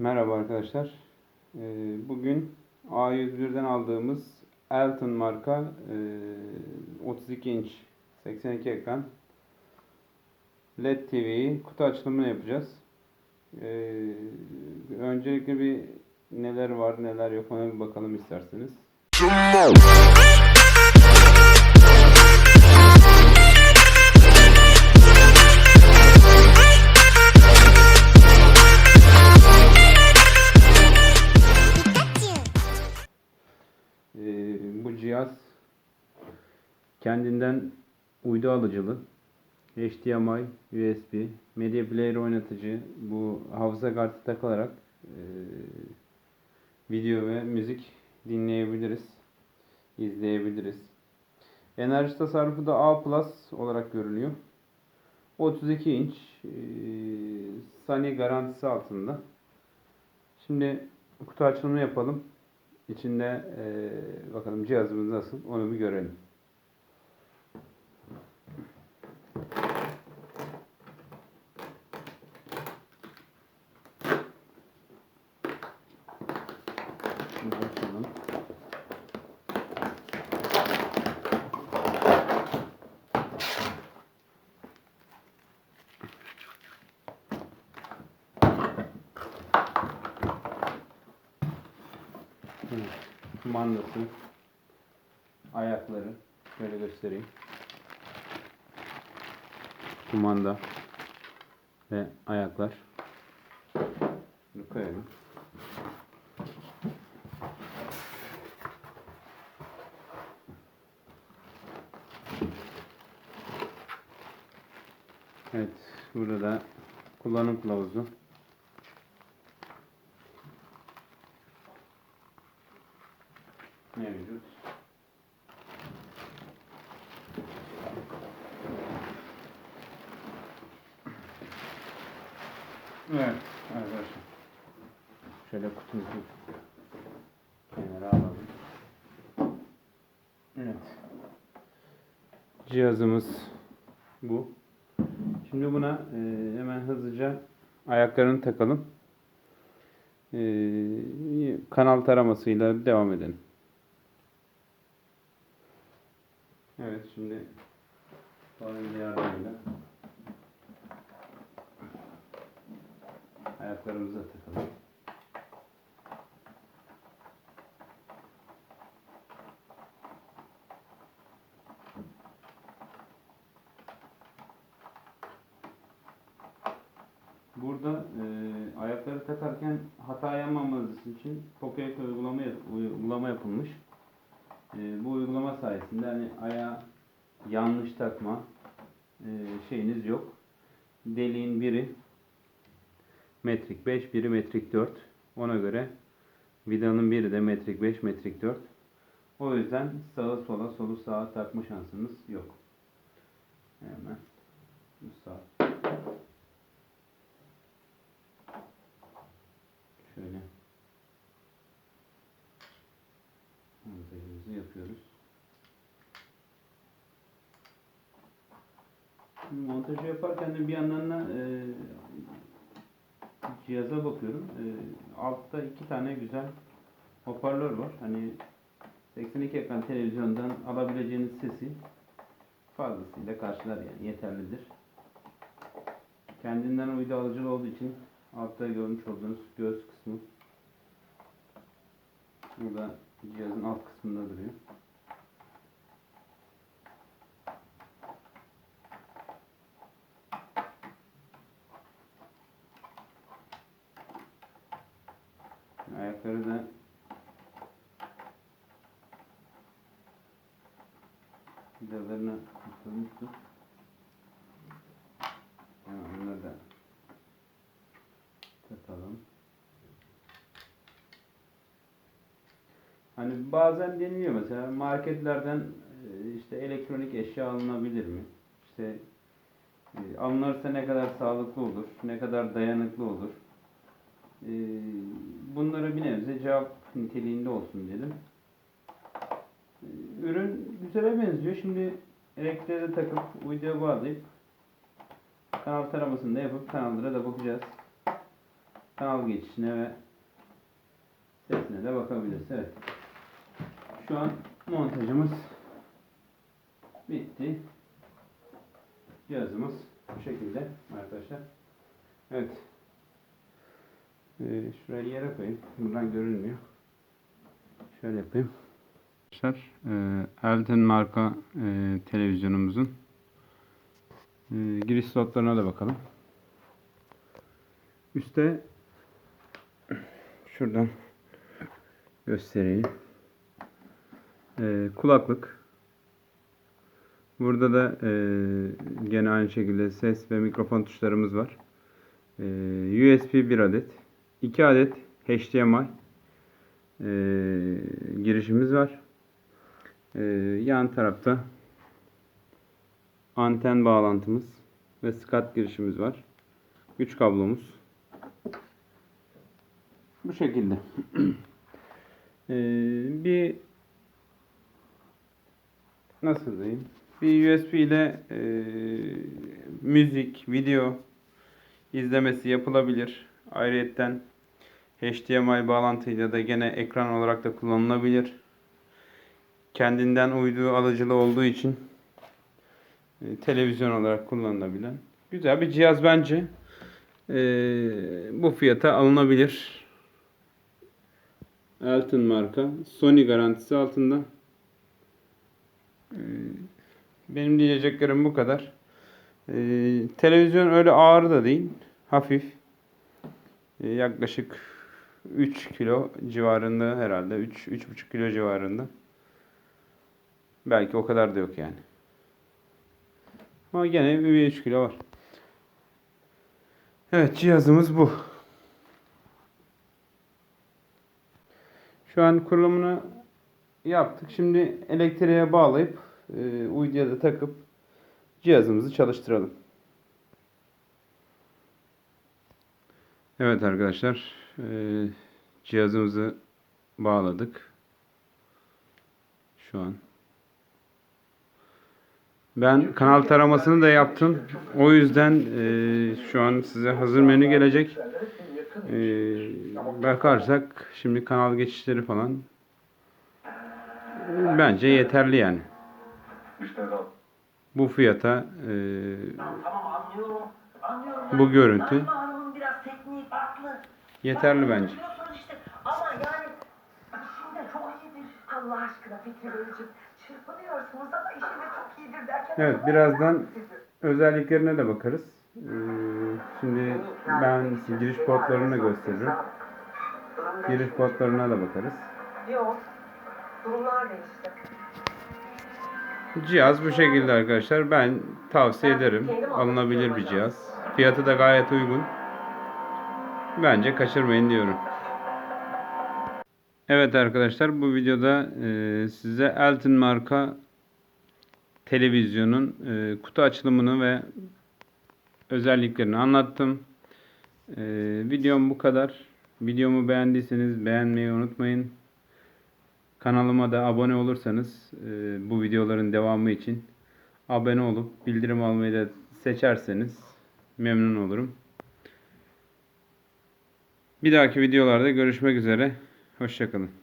Merhaba arkadaşlar. Ee, Bugün A101'den aldığımız Elton marka e, 32 inç 82 ekran LED TV'yi kutu açılımını yapacağız. Ee, Öncelikle bir neler var neler yok ona bir bakalım isterseniz. Cihaz kendinden uydu alıcılı, HDMI, USB, Media Player oynatıcı, bu hafıza kartı takılarak e, video ve müzik dinleyebiliriz, izleyebiliriz. Enerji tasarrufu da A+ olarak görünüyor. 32 inç e, Sony garantisi altında. Şimdi kutu açılımını yapalım. İçinde eee, bakalım cihazımız nasıl onu bir görelim. Şimdi açalım. Evet, kumandası, ayakları şöyle göstereyim. Kumanda ve ayaklar. Bunu koyalım. Evet, burada da kullanım kılavuzu. Mevcut. Evet arkadaşlar. Şöyle kutumuzu kenara alalım. Evet. Cihazımız bu. Şimdi buna e, hemen hızlıca ayaklarını takalım. E, kanal taramasıyla devam edelim. Evet şimdi tornavida yardımıyla ayaklarımıza takalım. Burada e, ayakları takarken hata yapmamamız için Pocket uygulama, uygulama yapılmış. E, bu uygulama sayesinde hani ayağı yanlış takma e, şeyiniz yok. Deliğin biri metrik 5, biri metrik 4. Ona göre vidanın biri de metrik 5, metrik 4. O yüzden sağa sola, solu sağa takma şansınız yok. Hemen bu sağ. Şöyle montajımızı yapıyoruz. Montajı yaparken de bir yandan da e, cihaza bakıyorum. E, altta iki tane güzel hoparlör var. Hani 82 ekran televizyondan alabileceğiniz sesi fazlasıyla karşılar yani yeterlidir. Kendinden uydu alıcılı olduğu için altta görmüş olduğunuz göz kısmı burada cihazın alt kısmında duruyor. Ayakları da vidalarına takılmıştı. Yani onları da takalım. Hani bazen deniliyor mesela marketlerden e, işte elektronik eşya alınabilir mi? İşte e, alınırsa ne kadar sağlıklı olur, ne kadar dayanıklı olur? E, Bunlara bir nebze cevap niteliğinde olsun dedim. Ürün güzele benziyor. Şimdi elektriğe de takıp uyduya bağlayıp kanal taramasını da yapıp kanallara da bakacağız. kanal geçişine ve sesine de bakabiliriz. Evet. Şu an montajımız bitti. Cihazımız bu şekilde arkadaşlar. Evet. Ee, şuraya yere koyayım. Buradan görünmüyor. Şöyle yapayım. Arkadaşlar, e, Elton marka e, televizyonumuzun e, giriş slotlarına da bakalım. Üste şuradan göstereyim. E, kulaklık. Burada da e, gene aynı şekilde ses ve mikrofon tuşlarımız var. E, USB 1 adet. 2 adet HDMI e, girişimiz var. E, yan tarafta anten bağlantımız ve SCART girişimiz var. Güç kablomuz. Bu şekilde. E, bir nasıl diyeyim? Bir USB ile e, müzik, video izlemesi yapılabilir. Ayrıyeten HDMI bağlantıyla da gene ekran olarak da kullanılabilir. Kendinden uyduğu alıcılı olduğu için e, televizyon olarak kullanılabilen güzel bir cihaz bence. E, bu fiyata alınabilir. Elton marka. Sony garantisi altında. E, benim diyeceklerim bu kadar. E, televizyon öyle ağır da değil. Hafif. E, yaklaşık 3 kilo civarında herhalde. 3 3,5 kilo civarında. Belki o kadar da yok yani. Ama gene bir 3 kilo var. Evet cihazımız bu. Şu an kurulumunu yaptık. Şimdi elektriğe bağlayıp e, uyduya da takıp cihazımızı çalıştıralım. Evet arkadaşlar e, cihazımızı bağladık. Şu an. Ben kanal taramasını da yaptım. O yüzden e, şu an size hazır menü gelecek. E, bakarsak şimdi kanal geçişleri falan bence yeterli yani. Bu fiyata e. Bu görüntü. Yeterli bence. Allah aşkına Fikri Beyciğim. Çırpınıyorsunuz ama çok iyidir derken. Evet birazdan özelliklerine de bakarız. E, şimdi ben giriş portlarını da gösteririm. Giriş portlarına da bakarız. Yok. Durumlar değişti. Cihaz bu şekilde arkadaşlar. Ben tavsiye ederim. Alınabilir bir cihaz. Fiyatı da gayet uygun. Bence kaçırmayın diyorum. Evet arkadaşlar bu videoda e, size Elton marka televizyonun e, kutu açılımını ve özelliklerini anlattım. E, videom bu kadar. Videomu beğendiyseniz beğenmeyi unutmayın. Kanalıma da abone olursanız e, bu videoların devamı için abone olup bildirim almayı da seçerseniz memnun olurum. Bir dahaki videolarda görüşmek üzere. Hoşçakalın.